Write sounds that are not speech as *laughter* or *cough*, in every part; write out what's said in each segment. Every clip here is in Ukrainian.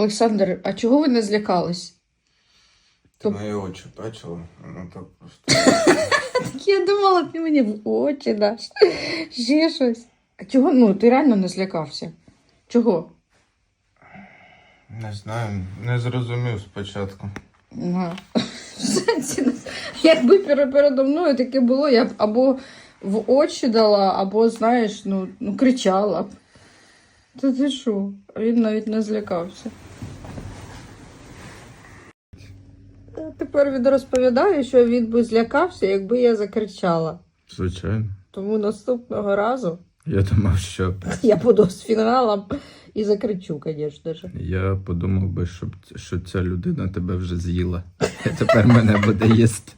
Олександр, а чого ви не злякались? Ти мої очі бачила? Ну так просто. Я думала, ти мені в очі даш. Ще щось. А чого? Ну, ти реально не злякався. Чого? Не знаю, не зрозумів спочатку. Ага. Ну, Якби пере- передо мною таке було, я б або в очі дала, або, знаєш, ну, ну кричала б. Та ти що? Він навіть не злякався. Тепер він розповідає, що він би злякався, якби я закричала. Звичайно. Тому наступного разу Я думав, що *laughs* я буду з фіналом і закричу, звісно ж. я подумав би, щоб, що ця людина тебе вже з'їла. І тепер мене буде їсти.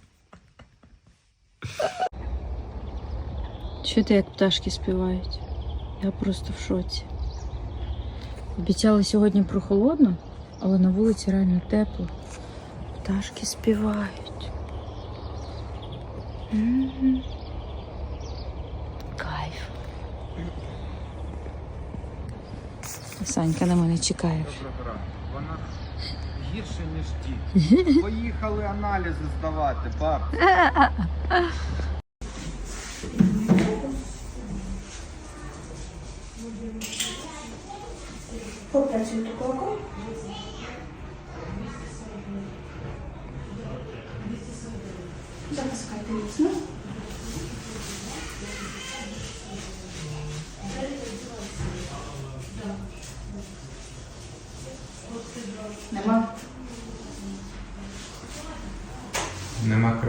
Чути, як пташки співають. Я просто в шоці. Обіцяли сьогодні прохолодно, але на вулиці реально тепло. Пташки співають. М. Кайф. Санька на мене чекає. Вона гірше, ніж ті. Поїхали аналізи здавати, пап.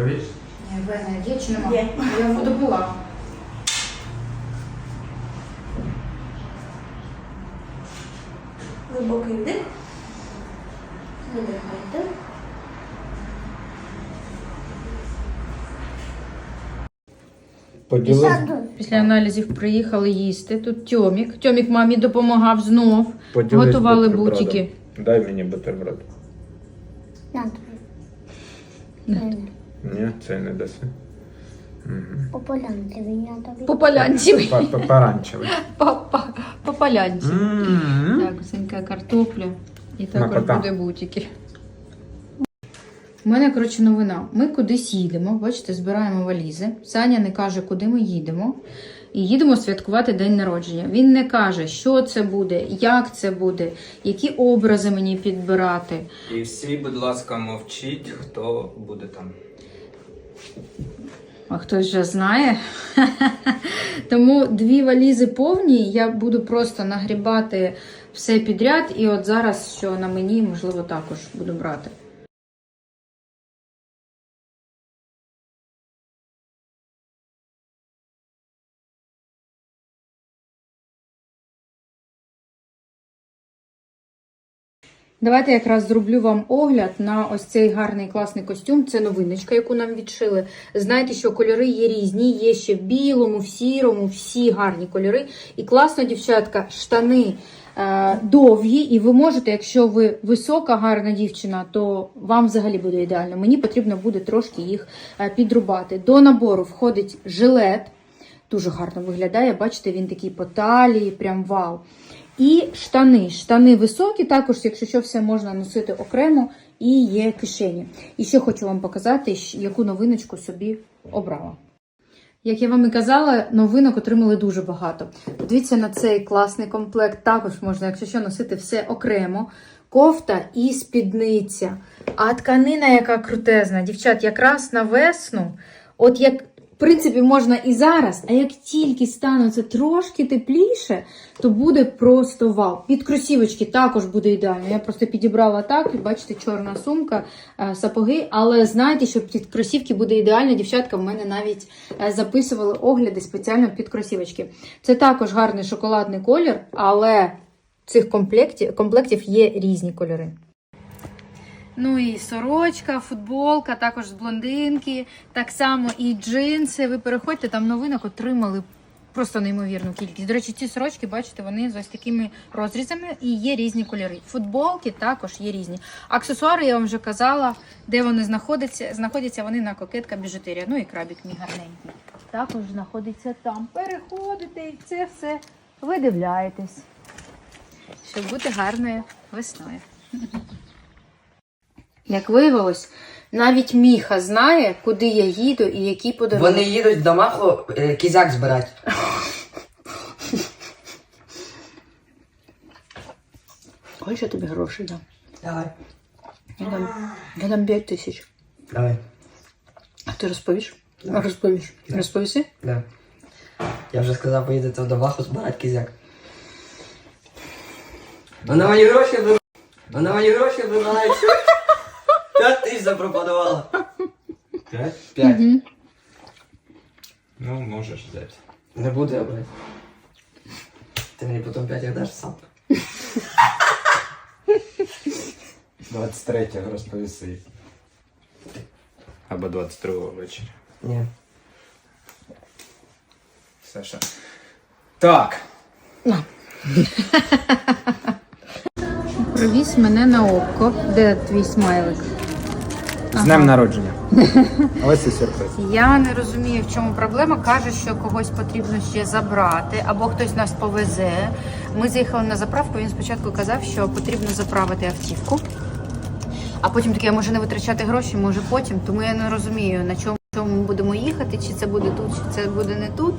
Крові? Ні, вена є чи нема? Є. Я воду пила. Глибокий вдих. Видихайте. Поділись. Після аналізів приїхали їсти. Тут Тьомік. Тьомік мамі допомагав знов. Поділись Готували бутербродом. бутики. Дай мені бутерброд. На Ні, цей не даси. По полянці він я тобі. По полянці. Помаранчевий. *laughs* По, по, по полянці. М. Так, синька картопля. І також Смакота. буде бутики. У мене, коротше, новина. Ми кудись їдемо, бачите, збираємо валізи. Саня не каже, куди ми їдемо. І їдемо святкувати день народження. Він не каже, що це буде, як це буде, які образи мені підбирати. І всі, будь ласка, мовчіть, хто буде там. А хтось вже знає. *laughs* Тому дві валізи повні. Я буду просто нагрібати все підряд. І от зараз, що на мені, можливо, також буду брати. Давайте якраз зроблю вам огляд на ось цей гарний класний костюм. Це новиночка, яку нам відшили. Знаєте, що кольори є різні, є ще в білому, в сірому, всі гарні кольори. І класно, дівчатка, штани е, довгі, і ви можете, якщо ви висока, гарна дівчина, то вам взагалі буде ідеально. Мені потрібно буде трошки їх е, підрубати. До набору входить жилет. Дуже гарно виглядає. Бачите, він такий по талії, прям вау. І штани. Штани високі, також, якщо що, все можна носити окремо, і є кишені. І ще хочу вам показати, яку новиночку собі обрала. Як я вам і казала, новинок отримали дуже багато. Подивіться на цей класний комплект. Також можна, якщо що, носити все окремо. Кофта і спідниця. А тканина, яка крутезна. Дівчат, якраз на весну, от як. В принципі, можна і зараз, а як тільки стане це трошки тепліше, то буде просто вау. Під кросівочки також буде ідеально. Я просто підібрала так, і бачите, чорна сумка, е, сапоги. Але знайте, що під кросівки буде ідеально. Дівчатка в мене навіть е, записували огляди спеціально під кросівочки. Це також гарний шоколадний колір, але цих комплектів, комплектів є різні кольори. Ну і сорочка, футболка, також блондинки, так само і джинси. Ви переходьте, там новинок отримали просто неймовірну кількість. До речі, ці сорочки, бачите, вони з ось такими розрізами і є різні кольори. Футболки також є різні. Аксесуари, я вам вже казала, де вони знаходяться. Знаходяться вони на кокетка біжутерія. Ну і крабік мій гарненький. Також знаходиться там. Переходите і це все видивляєтесь, щоб бути гарною весною. Як виявилось, навіть Міха знає, куди я їду і який подарунок. Вони їдуть до Маху е, кізяк збирати. *laughs* Ой, що тобі гроші дам. Давай. Я дам, я дам 5 тисяч. Давай. А ти розповіш? Розповіш. Розповіси? Да. Я вже сказав, поїдете до Маху збирати кізяк. Вона мені гроші вибирає. Вона мені гроші вибирає. П'ять тисяч запропонувала. П'ять? П'ять. Ну, можеш взяти. Не буду я брати. Ти мені потім п'ять віддаш сам. 23-го розповіси. Або 22-го ввечері. Ні. Саша. Так. Привіз мене на око. Де твій смайлик? З днем народження. *laughs* Ось і сюрприз. Я не розумію, в чому проблема. Каже, що когось потрібно ще забрати, або хтось нас повезе. Ми заїхали на заправку. Він спочатку казав, що потрібно заправити автівку. А потім таке, може не витрачати гроші, може потім. Тому я не розумію, на чому, чому ми будемо їхати, чи це буде тут, чи це буде не тут.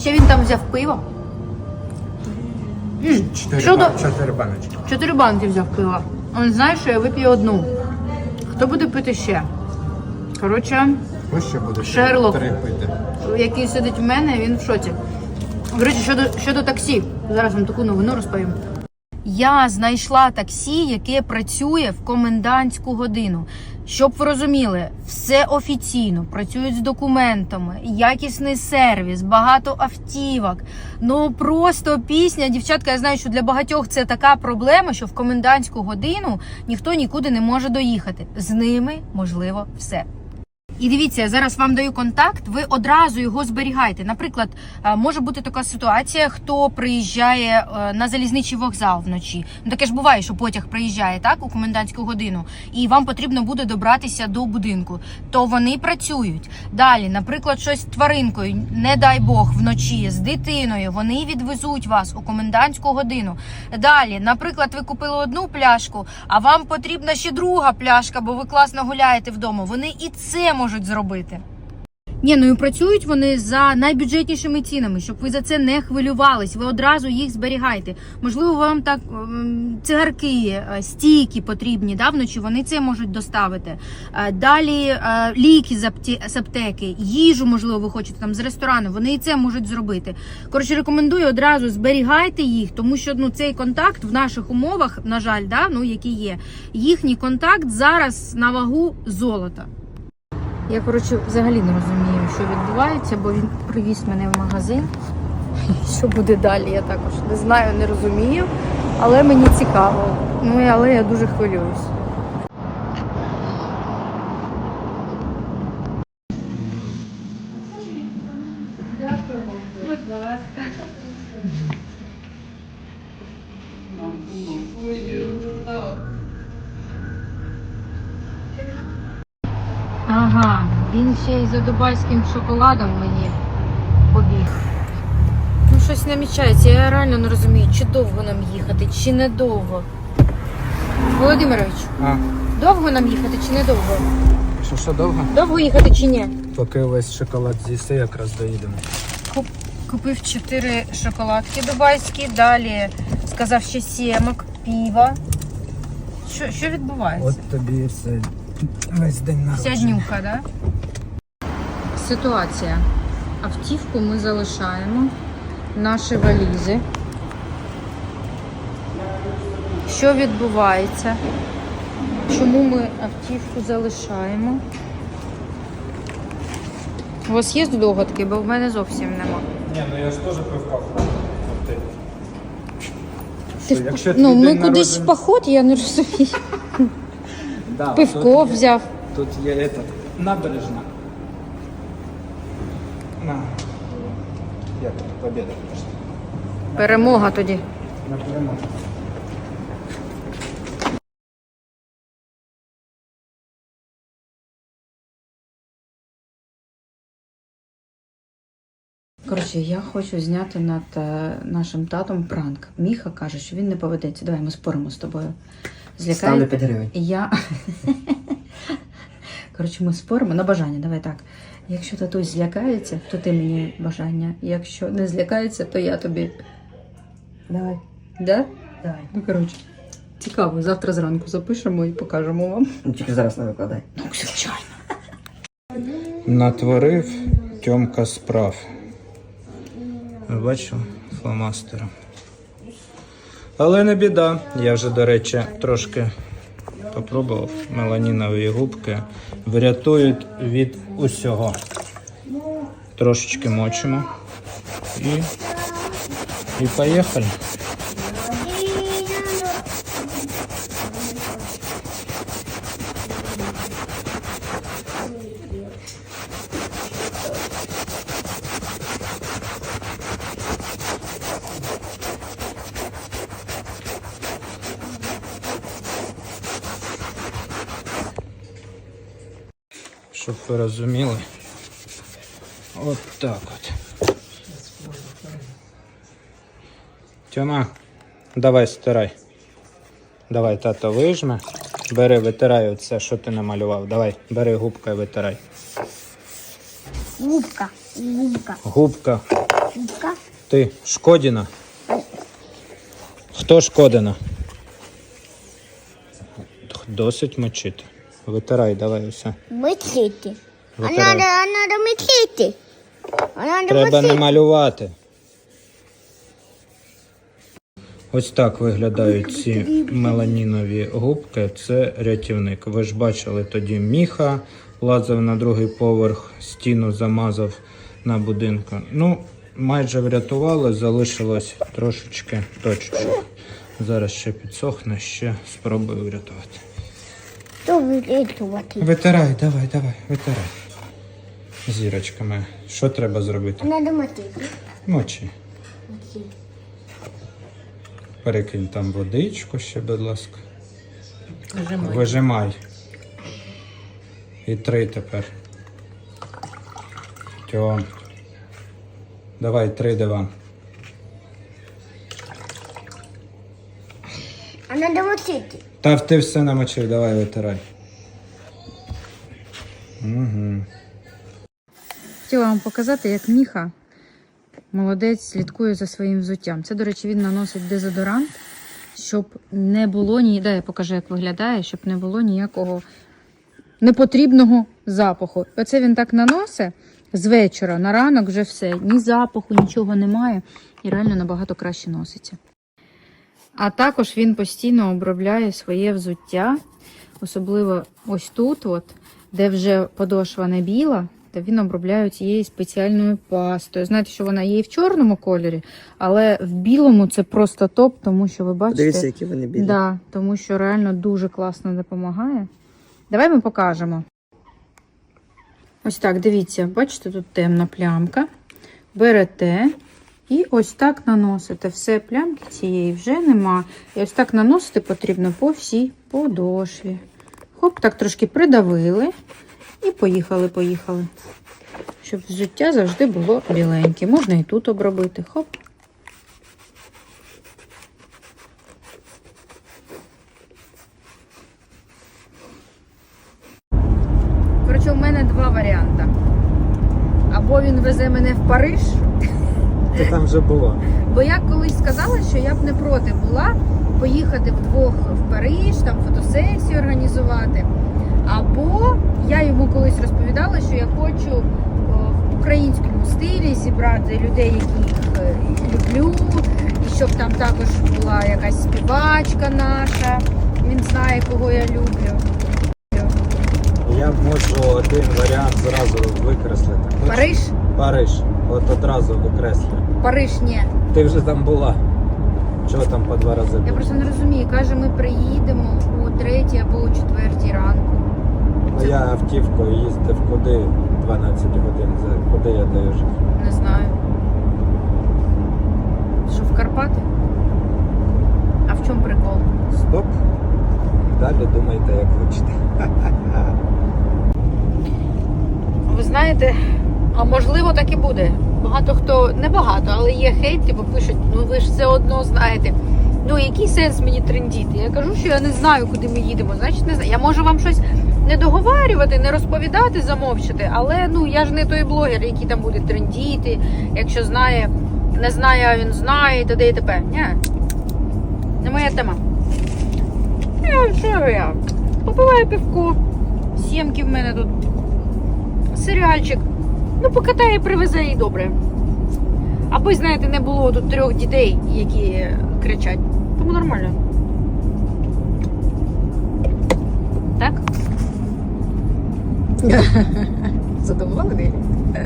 Ще він там взяв пиво. Чотири, чотири баночки. Чотири банки взяв пива. Він знає, що я вип'ю одну. Хто буде пити ще? Коротше, Ось ще буде. Шерлок. Три пити. який сидить в мене, він в шоці. До речі, щодо, щодо таксі, зараз вам таку новину розповім. Я знайшла таксі, яке працює в комендантську годину. Щоб ви розуміли, все офіційно, працюють з документами, якісний сервіс, багато автівок. Ну просто пісня, дівчатка, я знаю, що для багатьох це така проблема, що в комендантську годину ніхто нікуди не може доїхати. З ними можливо все. І дивіться, я зараз вам даю контакт, ви одразу його зберігайте. Наприклад, е, може бути така ситуація, хто приїжджає е, на залізничий вокзал вночі. Ну таке ж буває, що потяг приїжджає так у комендантську годину, і вам потрібно буде добратися до будинку. То вони працюють. Далі, наприклад, щось тваринкою, не дай Бог, вночі з дитиною. Вони відвезуть вас у комендантську годину. Далі, наприклад, ви купили одну пляшку, а вам потрібна ще друга пляшка, бо ви класно гуляєте вдома. Вони і це можуть зробити. Ні, ну і працюють вони за найбюджетнішими цінами, щоб ви за це не хвилювались. Ви одразу їх зберігайте. Можливо, вам так ем, цигарки, е, стійки потрібні да, вночі. Вони це можуть доставити. Е, Далі е, ліки з аптеки, їжу, можливо, ви хочете там з ресторану. Вони і це можуть зробити. Коротше, рекомендую одразу зберігайте їх, тому що ну цей контакт в наших умовах, на жаль, да, ну які є, їхній контакт зараз на вагу золота. Я, коротше, взагалі не розумію, що відбувається, бо він привіз мене в магазин. *laughs* Що буде далі, я також не знаю, не розумію. Але мені цікаво. Ну, але я дуже хвилююсь. Ага, він ще й за дубайським шоколадом мені побіг. Ну, щось намічається, я реально не розумію, чи довго нам їхати, чи недовго. Володимирович, А, довго нам їхати чи недовго? що, що довго? Довго їхати чи ні? Поки весь шоколад з'їсти, якраз доїдемо. Купив чотири шоколадки дубайські, далі сказав ще сімок, піва. Що, що відбувається? От тобі все весь день Вся днюха, да? Ситуація. Автівку ми залишаємо. Наші валізи. Що відбувається? Чому ми автівку залишаємо? У вас є здогадки, бо в мене зовсім нема. Ні, ну я ж теж пив каву. Ти Що, в- якщо ну, ми день кудись в поход, я не розумію. Да, Пивко тут є- взяв. Тут є этот, набережна. На. Як побіда. Перемога тоді. На перемогу. Коротше, я хочу зняти над е, нашим татом пранк. Міха каже, що він не поведеться. Давай ми споримо з тобою. Ставлю 5 гривень. Я. *laughs* Коротше, ми споримо на бажання. Давай так. Якщо татусь злякається, то ти мені бажання. Якщо не злякається, то я тобі. Давай. Да? Давай. Ну, коротше. Цікаво, завтра зранку запишемо і покажемо вам. Ну, тільки зараз не викладай. Ну, звичайно. Натворив Тьомка справ. Ви бачили? Фломастером. Але не біда. Я вже, до речі, трошки попробував. Меланінові губки врятують від усього. Трошечки мочимо. І, і поїхали. Щоб ви розуміли. От так от. Тьома, давай стирай. Давай, тато вижме. Бери, витирай оце, що ти намалював. Давай, бери губка і витирай. Губка. Губка. Губка. Губка. Ти Шкодіна. Хто Шкодина? Досить мочити. Витирай, давай усе. Мыслите. А Витирай. надо, а надо мыслите. А надо Треба не мыслите. малювати. Ось так виглядають ці меланінові губки. Це рятівник. Ви ж бачили тоді міха, лазив на другий поверх, стіну замазав на будинку. Ну, майже врятували, залишилось трошечки точечок. Зараз ще підсохне, ще спробую врятувати. Что вы? Витирай, давай, давай, витирай. Зірочка моя. Що треба зробити? Надо мыслить. Мочи. Перекинь там водичку ще, будь ласка. Вижимай. І три тепер. Тьом. Давай, три диван. Та ти все намочив, давай витирай. Угу. Хотіла вам показати, як Міха, молодець, слідкує за своїм взуттям. Це, до речі, він наносить дезодорант, щоб не було ні. Дай я покажу, як виглядає, щоб не було ніякого непотрібного запаху. Оце він так наносить з вечора на ранок вже все. Ні запаху, нічого немає. І реально набагато краще носиться. А також він постійно обробляє своє взуття, особливо ось тут, от, де вже подошва не біла, то він обробляє цією спеціальною пастою. Знаєте, що вона є і в чорному кольорі, але в білому це просто топ, тому що ви бачите. Дивіться, які вони білі. Да, тому що реально дуже класно допомагає. Давай ми покажемо. Ось так, дивіться, бачите, тут темна плямка. Берете і ось так наносите. Все, плямки цієї вже нема. І ось так наносити потрібно по всій подошві. Хоп, так трошки придавили. І поїхали, поїхали. Щоб взуття завжди було біленьке. Можна і тут обробити. Хоп. Коротше, у мене два варіанти. Або він везе мене в Париж, Ти там вже була. бо я колись сказала, що я б не проти була поїхати вдвох в Париж, там фотосесію організувати. Або я йому колись розповідала, що я хочу в українському стилі зібрати людей, яких е, люблю, і щоб там також була якась співачка наша. Він знає, кого я люблю. Я можу один варіант зразу викреслити. Париж? Париж. От одразу викреслю. Париж ні. Ти вже там була. Чого там по два рази? Я просто не розумію. Каже, ми приїдемо о третій або о четвертій ранку. Ну, я автівкою їздив куди 12 годин. За- Куди я доїжджав? Не знаю. Що в Карпати? А в чому прикол? Стоп. Далі думайте, як хочете. *laughs* Ви знаєте, а можливо так і буде. Багато хто, не багато, але є хейт, типу пишуть, ну ви ж все одно знаєте. Ну, який сенс мені трендіти? Я кажу, що я не знаю, куди ми їдемо. Значить, не знаю. Я можу вам щось не договарювати, не розповідати, замовчати, але ну я ж не той блогер, який там буде трендіти, якщо знає, не знає, а він знає, т.д. і т.п. Ні. Не моя тема. Я що я? Попиваю пивко. Сімки в мене тут. Серіальчик. Ну, покатає і привезе і добре. Аби, знаєте, не було тут трьох дітей, які кричать. Тому нормально. Так? *laughs* Задоволений?